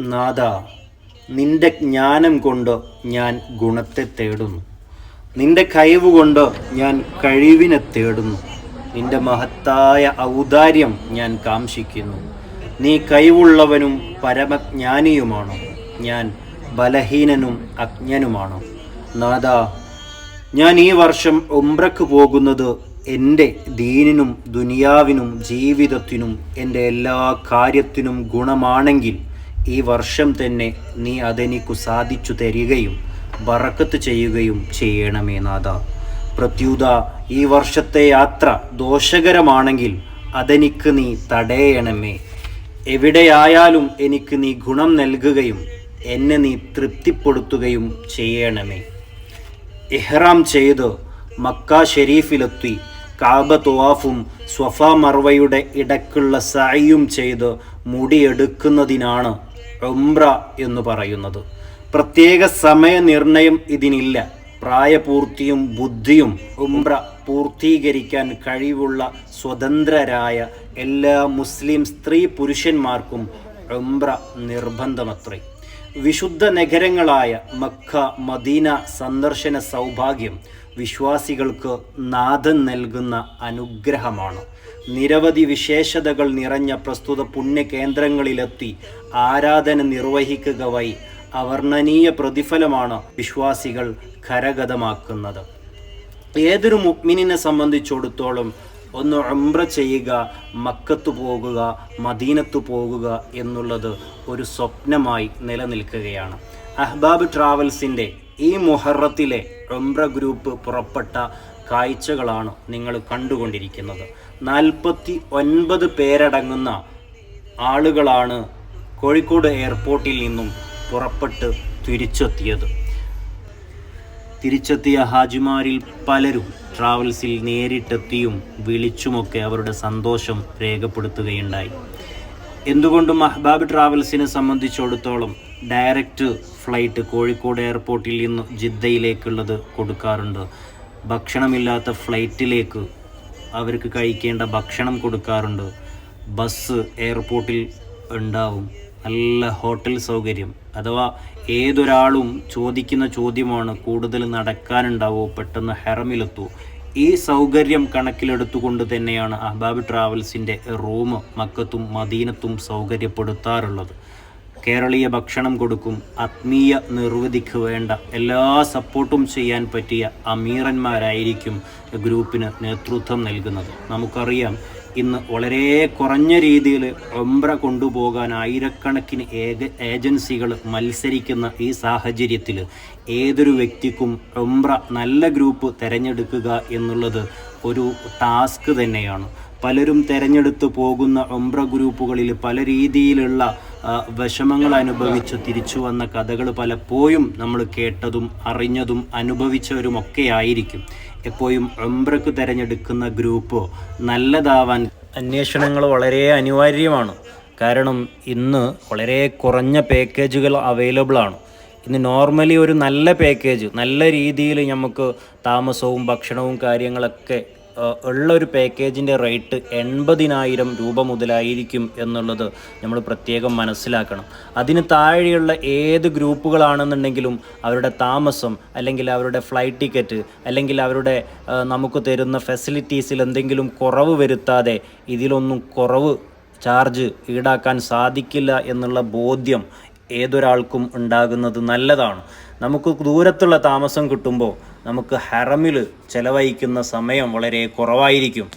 നാഥ നിന്റെ ജ്ഞാനം കൊണ്ട് ഞാൻ ഗുണത്തെ തേടുന്നു. നിന്റെ കഴിവ് കൊണ്ട് ഞാൻ കഴിവിനെ തേടുന്നു. നിന്റെ മഹത്തായ ഔദാര്യം ഞാൻ കാംക്ഷിക്കുന്നു. നീ കഴിവുള്ളവനും പരമജ്ഞാനിയുമാണോ? ഞാൻ ബലഹീനനും അജ്ഞനുമാണോ? നാഥ ഞാൻ ഈ വർഷം ഉംറക്ക് പോകുന്നത് എന്റെ ദീനിനും ദുനിയാവിനും ജീവിതത്തിനും എന്റെ എല്ലാ കാര്യത്തിനും ഗുണമാണെങ്കിൽ ഈ വർഷം തന്നെ നീ അതെനിക്കു സാധിച്ചു തരികയും ബറക്കത്ത് ചെയ്യുകയും ചെയ്യണമേ നാഥ. പ്രത്യുത ഈ വർഷത്തെ യാത്ര ദോഷകരമാണെങ്കിൽ അതെനിക്ക് നീ തടയണമേ. എവിടെയായാലും എനിക്ക് നീ ഗുണം നൽകുകയും എന്നെ നീ തൃപ്തിപ്പെടുത്തുകയും ചെയ്യണമേ. ഇഹ്റാം ചെയ്ത് മക്ക ഷെരീഫിലെത്തി കാബ തുവാഫും സ്വഫ മർവയുടെ ഇടക്കുള്ള സായിയും ചെയ്ത് മുടിയെടുക്കുന്നതിനാണ് ഉംറ എന്ന് പറയുന്നത്. പ്രത്യേക സമയനിർണയം ഇതിനില്ല. പ്രായപൂർത്തിയും ബുദ്ധിയും ഉംറ പൂർത്തീകരിക്കാൻ കഴിവുള്ള സ്വതന്ത്രരായ എല്ലാ മുസ്ലിം സ്ത്രീ പുരുഷന്മാർക്കും ഉംറ നിർബന്ധമത്രേ. വിശുദ്ധ നഗരങ്ങളായ മക്ക മദീന സന്ദർശന സൗഭാഗ്യം വിശ്വാസികൾക്ക് നാഥൻ നൽകുന്ന അനുഗ്രഹമാണ്. നിരവധി വിശേഷതകൾ നിറഞ്ഞ പ്രസ്തുത പുണ്യകേന്ദ്രങ്ങളിലെത്തി ആരാധന നിർവഹിക്കുക വഴി അവർണനീയ പ്രതിഫലമാണ് വിശ്വാസികൾ കരഗതമാക്കുന്നത്. ഏതൊരു മുഗ്മിനിനെ സംബന്ധിച്ചിടത്തോളം ഒന്ന് ഉംറ ചെയ്യുക മക്കത്ത് പോകുക മദീനത്ത് പോകുക എന്നുള്ളത് ഒരു സ്വപ്നമായി നിലനിൽക്കുകയാണ്. അഹ്ബാബ് ട്രാവൽസിന്റെ ഈ മുഹറത്തിലെ ഉംറ ഗ്രൂപ്പ് പുറപ്പെട്ട കാഴ്ചകളാണ് നിങ്ങൾ കണ്ടുകൊണ്ടിരിക്കുന്നത്. നാൽപ്പത്തി ഒൻപത് പേരടങ്ങുന്ന ആളുകളാണ് കോഴിക്കോട് എയർപോർട്ടിൽ നിന്നും പുറപ്പെട്ട് തിരിച്ചെത്തിയത്. തിരിച്ചെത്തിയ ഹാജിമാരിൽ പലരും ട്രാവൽസിൽ നേരിട്ടെത്തിയും വിളിച്ചുമൊക്കെ അവരുടെ സന്തോഷം രേഖപ്പെടുത്തുകയുണ്ടായി. എന്തുകൊണ്ടും അഹ്ബാബ് ട്രാവൽസിനെ സംബന്ധിച്ചിടത്തോളം ഡയറക്റ്റ് ഫ്ലൈറ്റ് കോഴിക്കോട് എയർപോർട്ടിൽ നിന്ന് ജിദ്ദയിലേക്കുള്ളത് കൊടുക്കാറുണ്ട്. ഭക്ഷണമില്ലാത്ത ഫ്ലൈറ്റിലേക്ക് അവർക്ക് കഴിക്കേണ്ട ഭക്ഷണം കൊടുക്കാറുണ്ട്. ബസ് എയർപോർട്ടിൽ ഉണ്ടാവും. നല്ല ഹോട്ടൽ സൗകര്യം. അഥവാ ഏതൊരാളും ചോദിക്കുന്ന ചോദ്യമാണ് കൂടുതൽ നടക്കാനുണ്ടാവോ? പെട്ടെന്ന് ഹെറമിലെത്തൂ. ഈ സൗകര്യം കണക്കിലെടുത്തുകൊണ്ട് തന്നെയാണ് അഹ്ബാബ് ട്രാവൽസിന്റെ റൂം മക്കത്തും മദീനത്തും സൗകര്യപ്പെടുത്താറുള്ളത്. കേരളീയ ഭക്ഷണം കൊടുക്കും. ആത്മീയ നിർവൃതിക്ക് വേണ്ട എല്ലാ സപ്പോർട്ടും ചെയ്യാൻ പറ്റിയ അമീറന്മാരായിരിക്കും ഗ്രൂപ്പിന് നേതൃത്വം നൽകുന്നത്. നമുക്കറിയാം ഇന്ന് വളരെ കുറഞ്ഞ രീതിയിൽ ഒമ്പ്ര കൊണ്ടുപോകാൻ ആയിരക്കണക്കിന് ഏക ഏജൻസികൾ മത്സരിക്കുന്ന ഈ സാഹചര്യത്തിൽ ഏതൊരു വ്യക്തിക്കും ഒമ്പ്ര നല്ല ഗ്രൂപ്പ് തിരഞ്ഞെടുക്കുക എന്നുള്ളത് ഒരു ടാസ്ക് തന്നെയാണ്. പലരും തിരഞ്ഞെടുത്ത് പോകുന്ന ഒമ്പ്ര ഗ്രൂപ്പുകളിൽ പല രീതിയിലുള്ള വിഷമങ്ങൾ അനുഭവിച്ച് തിരിച്ചു വന്ന കഥകൾ പലപ്പോഴും നമ്മൾ കേട്ടതും അറിഞ്ഞതും അനുഭവിച്ചവരുമൊക്കെ ആയിരിക്കും എപ്പോഴും ഒമ്പ്രക്ക് തിരഞ്ഞെടുക്കുന്ന ഗ്രൂപ്പോ നല്ലതാവാൻ അന്വേഷണങ്ങൾ വളരെ അനിവാര്യമാണ്. കാരണം ഇന്ന് വളരെ കുറഞ്ഞ പാക്കേജുകൾ അവൈലബിൾ ആണ്. ഇന്ന് നോർമലി ഒരു നല്ല പാക്കേജ് നല്ല രീതിയിൽ നമുക്ക് താമസവും ഭക്ഷണവും കാര്യങ്ങളൊക്കെ ഉള്ള ഒരു പാക്കേജിന്റെ റേറ്റ് എൺപതിനായിരം രൂപ മുതലായിരിക്കും എന്നുള്ളത് നമ്മൾ പ്രത്യേകം മനസ്സിലാക്കണം. അതിന് താഴെയുള്ള ഏത് ഗ്രൂപ്പുകളാണെന്നുണ്ടെങ്കിലും അവരുടെ താമസം അല്ലെങ്കിൽ അവരുടെ ഫ്ലൈറ്റ് ടിക്കറ്റ് അല്ലെങ്കിൽ അവരുടെ നമുക്ക് തരുന്ന ഫെസിലിറ്റീസിൽ എന്തെങ്കിലും കുറവ് വരുത്താതെ ഇതിലൊന്നും കുറവ് ചാർജ് ഈടാക്കാൻ സാധിക്കില്ല എന്നുള്ള ബോധ്യം ഏതൊരാൾക്കും ഉണ്ടാകുന്നത് നല്ലതാണ്. നമുക്ക് ദൂരത്തുള്ള താമസം കിട്ടുമ്പോൾ നമുക്ക് ഹറമിൽ ചെലവഴിക്കുന്ന സമയം വളരെ കുറവായിരിക്കും.